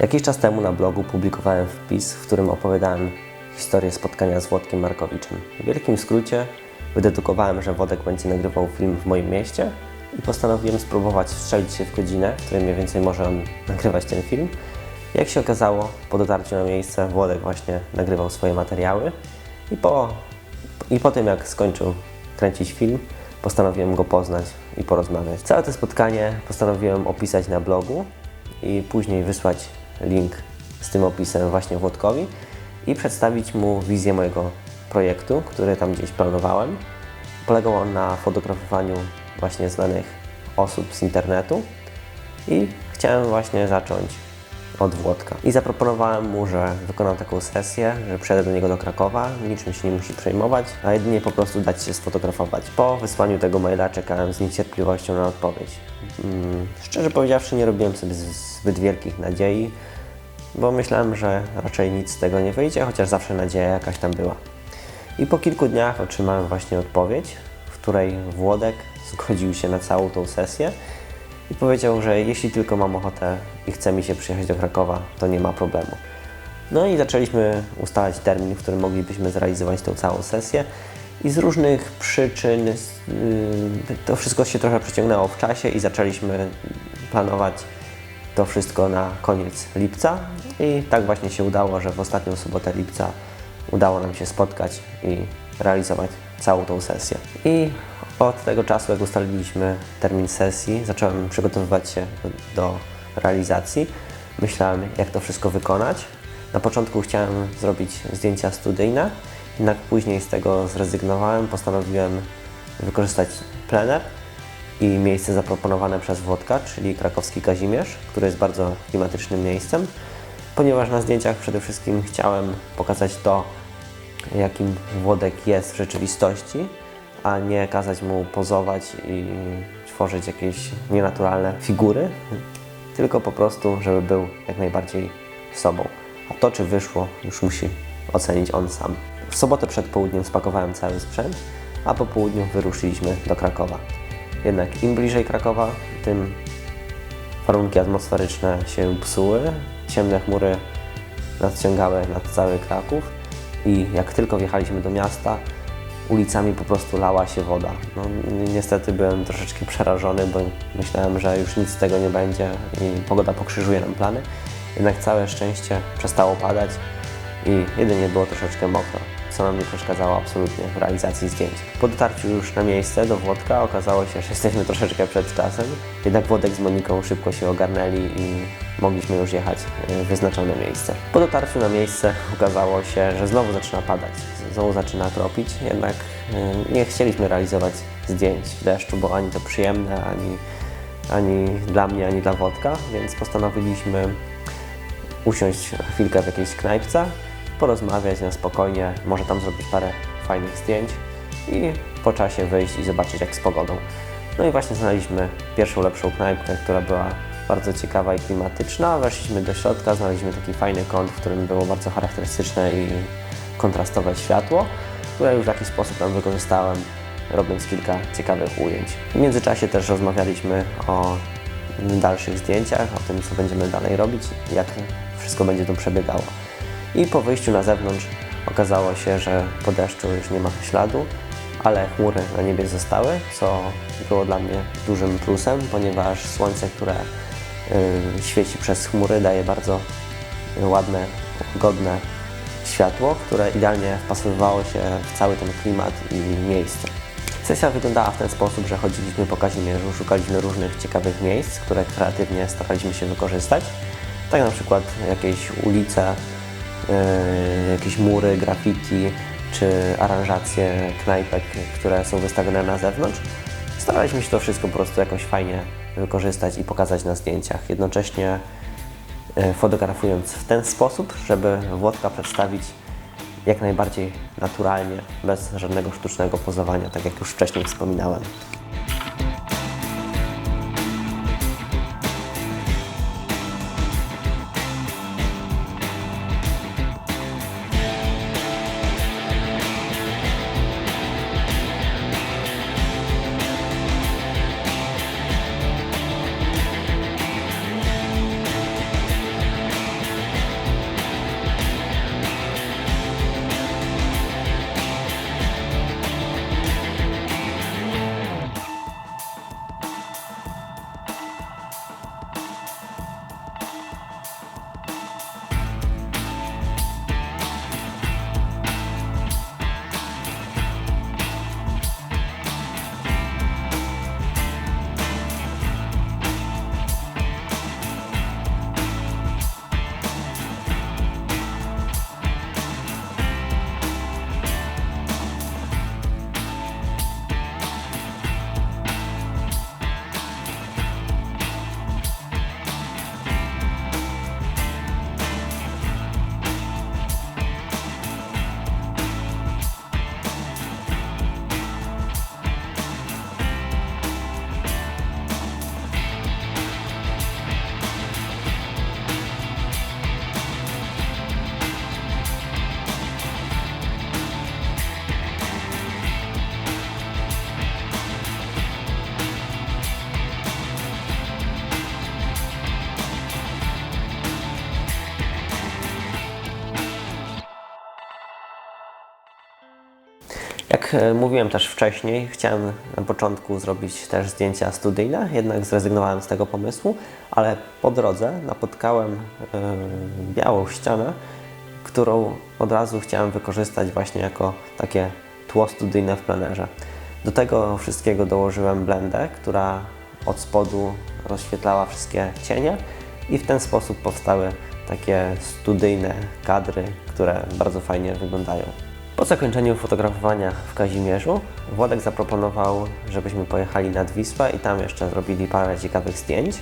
Jakiś czas temu na blogu publikowałem wpis, w którym opowiadałem historię spotkania z Włodkiem Markowiczem. W wielkim skrócie wydedukowałem, że Włodek będzie nagrywał film w moim mieście i postanowiłem spróbować wstrzelić się w godzinę, w której mniej więcej może on nagrywać ten film. Jak się okazało, po dotarciu na miejsce Włodek właśnie nagrywał swoje materiały i po, i po tym jak skończył kręcić film, postanowiłem go poznać i porozmawiać. Całe to spotkanie postanowiłem opisać na blogu i później wysłać link z tym opisem właśnie Włodkowi i przedstawić mu wizję mojego projektu, który tam gdzieś planowałem. Polegał on na fotografowaniu właśnie znanych osób z internetu i chciałem właśnie zacząć od Włodka. I zaproponowałem mu, że wykonam taką sesję, że przyjadę do niego do Krakowa, niczym się nie musi przejmować, a jedynie po prostu dać się sfotografować. Po wysłaniu tego maila czekałem z niecierpliwością na odpowiedź. Mm, szczerze powiedziawszy, nie robiłem sobie zbyt wielkich nadziei, bo myślałem, że raczej nic z tego nie wyjdzie, chociaż zawsze nadzieja jakaś tam była. I po kilku dniach otrzymałem właśnie odpowiedź, w której Włodek zgodził się na całą tą sesję i powiedział, że jeśli tylko mam ochotę i chce mi się przyjechać do Krakowa, to nie ma problemu. No i zaczęliśmy ustalać termin, w którym moglibyśmy zrealizować tą całą sesję i z różnych przyczyn yy, to wszystko się trochę przeciągnęło w czasie i zaczęliśmy planować to wszystko na koniec lipca i tak właśnie się udało, że w ostatnią sobotę lipca udało nam się spotkać i realizować całą tą sesję. I od tego czasu, jak ustaliliśmy termin sesji, zacząłem przygotowywać się do, realizacji. Myślałem, jak to wszystko wykonać. Na początku chciałem zrobić zdjęcia studyjne, jednak później z tego zrezygnowałem. Postanowiłem wykorzystać plener i miejsce zaproponowane przez Włodka, czyli krakowski Kazimierz, który jest bardzo klimatycznym miejscem, ponieważ na zdjęciach przede wszystkim chciałem pokazać to, jakim Włodek jest w rzeczywistości, a nie kazać mu pozować i tworzyć jakieś nienaturalne figury, tylko po prostu, żeby był jak najbardziej sobą. A to, czy wyszło, już musi ocenić on sam. W sobotę przed południem spakowałem cały sprzęt, a po południu wyruszyliśmy do Krakowa. Jednak im bliżej Krakowa, tym warunki atmosferyczne się psuły, ciemne chmury nadciągały nad cały Kraków i jak tylko wjechaliśmy do miasta, ulicami po prostu lała się woda. No, ni- niestety byłem troszeczkę przerażony, bo myślałem, że już nic z tego nie będzie i pogoda pokrzyżuje nam plany. Jednak całe szczęście przestało padać i jedynie było troszeczkę mokro, co nam nie przeszkadzało absolutnie w realizacji zdjęć. Po dotarciu już na miejsce do Włodka okazało się, że jesteśmy troszeczkę przed czasem, jednak Włodek z Moniką szybko się ogarnęli i mogliśmy już jechać w wyznaczone miejsce. Po dotarciu na miejsce okazało się, że znowu zaczyna padać, znowu zaczyna tropić, jednak y, nie chcieliśmy realizować zdjęć w deszczu, bo ani to przyjemne, ani, ani dla mnie, ani dla Włodka, więc postanowiliśmy usiąść chwilkę w jakiejś knajpce, porozmawiać na spokojnie, może tam zrobić parę fajnych zdjęć i po czasie wyjść i zobaczyć jak z pogodą. No i właśnie znaleźliśmy pierwszą lepszą knajpkę, która była bardzo ciekawa i klimatyczna. Weszliśmy do środka, znaleźliśmy taki fajny kąt, w którym było bardzo charakterystyczne i kontrastowe światło, które już w jakiś sposób tam wykorzystałem, robiąc kilka ciekawych ujęć. W międzyczasie też rozmawialiśmy o dalszych zdjęciach, o tym, co będziemy dalej robić, jak wszystko będzie tu przebiegało. I po wyjściu na zewnątrz okazało się, że po deszczu już nie ma śladu, ale chmury na niebie zostały, co było dla mnie dużym plusem, ponieważ słońce, które świeci przez chmury, daje bardzo ładne, godne światło, które idealnie wpasowywało się w cały ten klimat i miejsce. Sesja wyglądała w ten sposób, że chodziliśmy po Kazimierzu, szukaliśmy różnych ciekawych miejsc, które kreatywnie staraliśmy się wykorzystać. Tak na przykład jakieś ulice, yy, jakieś mury, graffiti czy aranżacje knajpek, które są wystawione na zewnątrz. Staraliśmy się to wszystko po prostu jakoś fajnie wykorzystać i pokazać na zdjęciach. Jednocześnie e, fotografując w ten sposób, żeby Włodka przedstawić jak najbardziej naturalnie, bez żadnego sztucznego pozowania, tak jak już wcześniej wspominałem. Jak e, mówiłem też wcześniej, chciałem na początku zrobić też zdjęcia studyjne, jednak zrezygnowałem z tego pomysłu, ale po drodze napotkałem e, białą ścianę, którą od razu chciałem wykorzystać właśnie jako takie tło studyjne w plenerze. Do tego wszystkiego dołożyłem blendę, która od spodu rozświetlała wszystkie cienie i w ten sposób powstały takie studyjne kadry, które bardzo fajnie wyglądają. Po zakończeniu fotografowania w Kazimierzu Włodek zaproponował, żebyśmy pojechali nad Wisłę i tam jeszcze zrobili parę ciekawych zdjęć.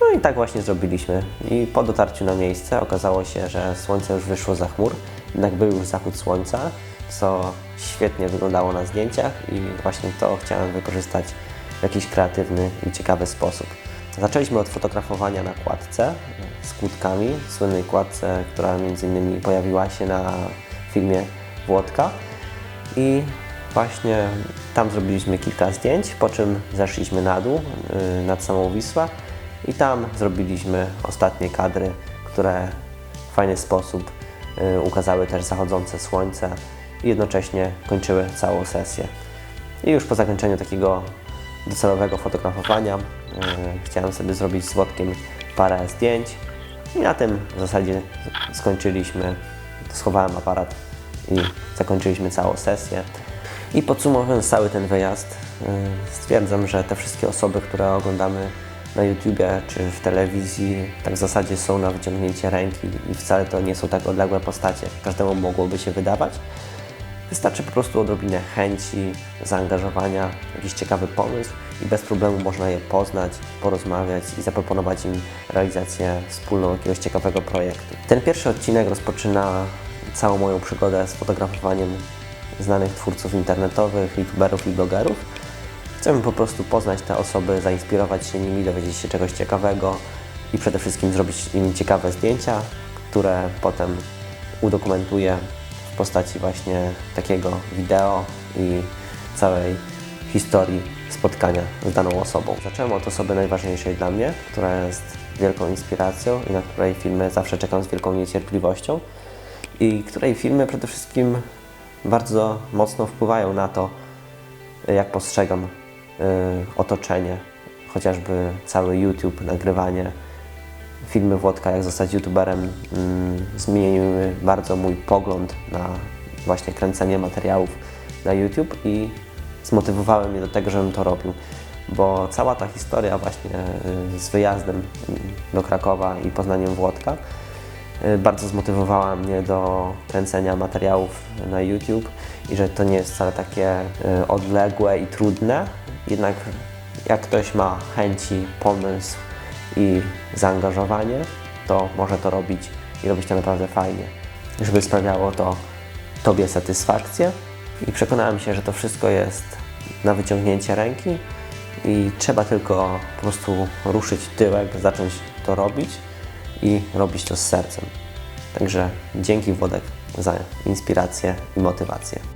No i tak właśnie zrobiliśmy. I po dotarciu na miejsce okazało się, że słońce już wyszło za chmur, jednak był już zachód słońca, co świetnie wyglądało na zdjęciach i właśnie to chciałem wykorzystać w jakiś kreatywny i ciekawy sposób. Zaczęliśmy od fotografowania na kładce z kłódkami, słynnej kładce, która między innymi pojawiła się na filmie Włodka i właśnie tam zrobiliśmy kilka zdjęć, po czym zeszliśmy na dół, yy, nad samą Wisłę i tam zrobiliśmy ostatnie kadry, które w fajny sposób yy, ukazały też zachodzące słońce i jednocześnie kończyły całą sesję. I już po zakończeniu takiego docelowego fotografowania yy, chciałem sobie zrobić z Włodkiem parę zdjęć i na tym w zasadzie skończyliśmy. Schowałem aparat i zakończyliśmy całą sesję. I podsumowując cały ten wyjazd, yy, stwierdzam, że te wszystkie osoby, które oglądamy na YouTubie czy w telewizji, tak w zasadzie są na wyciągnięcie ręki i wcale to nie są tak odległe postacie, każdemu mogłoby się wydawać. Wystarczy po prostu odrobinę chęci, zaangażowania, jakiś ciekawy pomysł i bez problemu można je poznać, porozmawiać i zaproponować im realizację wspólną jakiegoś ciekawego projektu. Ten pierwszy odcinek rozpoczyna całą moją przygodę z fotografowaniem znanych twórców internetowych, youtuberów i blogerów. Chcemy po prostu poznać te osoby, zainspirować się nimi, dowiedzieć się czegoś ciekawego i przede wszystkim zrobić im ciekawe zdjęcia, które potem udokumentuję w postaci właśnie takiego wideo i całej historii spotkania z daną osobą. Zacząłem od osoby najważniejszej dla mnie, która jest wielką inspiracją i na której filmy zawsze czekam z wielką niecierpliwością i której filmy przede wszystkim bardzo mocno wpływają na to, jak postrzegam y, otoczenie, chociażby cały YouTube, nagrywanie, filmy Włodka, jak zostać YouTuberem, mm, zmieniły bardzo mój pogląd na właśnie kręcenie materiałów na YouTube i zmotywowały mnie do tego, żebym to robił. Bo cała ta historia właśnie y, z wyjazdem do Krakowa i poznaniem Włodka bardzo zmotywowała mnie do kręcenia materiałów na YouTube i że to nie jest wcale takie y, odległe i trudne. Jednak jak ktoś ma chęci, pomysł i zaangażowanie, to może to robić i robić to naprawdę fajnie, żeby sprawiało to Tobie satysfakcję. I przekonałem się, że to wszystko jest na wyciągnięcie ręki i trzeba tylko po prostu ruszyć tyłek, zacząć to robić i robić to z sercem. Także dzięki Wodek za inspirację i motywację.